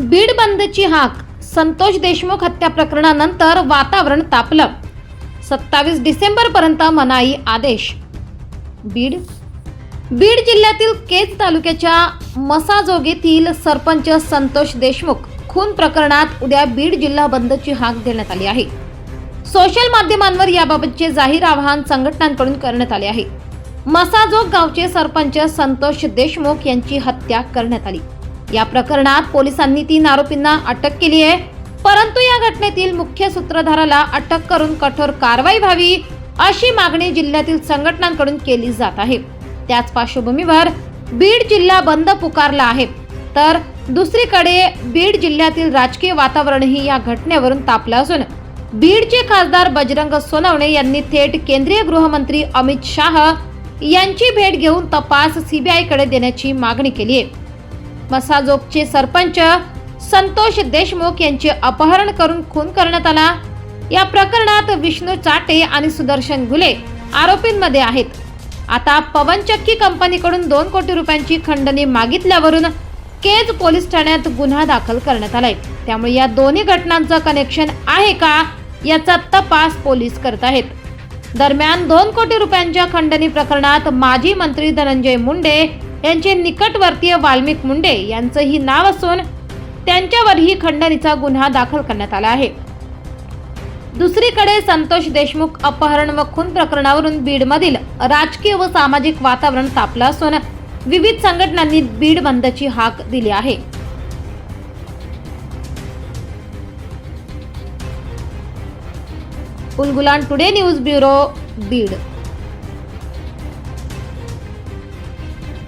बीड बंदची हाक. संतोष देशमुख हत्या प्रकरणानंतर वातावरण तापलं. सत्तावीस डिसेंबरपर्यंत मनाई आदेश. बीड. बीड जिल्ह्यातील केज तालुक्याच्या मसाजोगेतील सरपंच संतोष देशमुख. खून प्रकरणात उद्या बीड जिल्हा बंदची हाक देण्यात आली आहे. सोशल माध्यमांवर याबाबतचे जाहीर आवाहन संघटनांकडून करण्यात आले आहे. मसाजोग गावचे सरपंच संतोष देशमुख यांची हत्या करण्यात आली. या प्रकरणात पोलिसांनी तीन आरोपींना अटक केली आहे. परंतु या घटनेतील मुख्य सूत्रधाराला अटक करून कठोर कारवाई व्हावी अशी मागणी जिल्ह्यातील संघटनांकडून केली जात आहे. त्याच पार्श्वभूमीवर बीड जिल्हा बंद पुकारला आहे. तर दुसरीकडे बीड जिल्ह्यातील राजकीय वातावरणही या घटनेवरून तापलं असून बीडचे खासदार बजरंग सोनवणे यांनी थेट केंद्रीय गृहमंत्री अमित शाह यांची भेट घेऊन तपास सीबीआयकडे देण्याची मागणी केली आहे. मसाजोगचे सरपंच संतोष देशमुख यांचे अपहरण करून खून करण्यात आला. या प्रकरणात विष्णू चाटे आणि सुदर्शन घुले आरोपींमध्ये आहेत. आता पवनचक्की कंपनीकडून दोन कोटी रुपयांची खंडणी मागितल्यावरून केज पोलीस ठाण्यात गुन्हा दाखल करण्यात आलाय. त्यामुळे या दोन्ही घटनांचं कनेक्शन आहे का याचा तपास पोलीस करत आहेत. दरम्यान दोन कोटी रुपयांच्या खंडणी प्रकरणात माजी मंत्री धनंजय मुंडे यांचे निकटवर्तीय वाल्मिक मुंडे यांचंही नाव असून त्यांच्यावरही खंडणीचा गुन्हा दाखल करण्यात आला आहे. दुसरीकडे संतोष देशमुख अपहरण व खून प्रकरणावरून बीडमधील राजकीय व सामाजिक वातावरण तापलं असून विविध संघटनांनी बीड बंदची हाक दिली आहे. Ulgulan today news bureau Beed.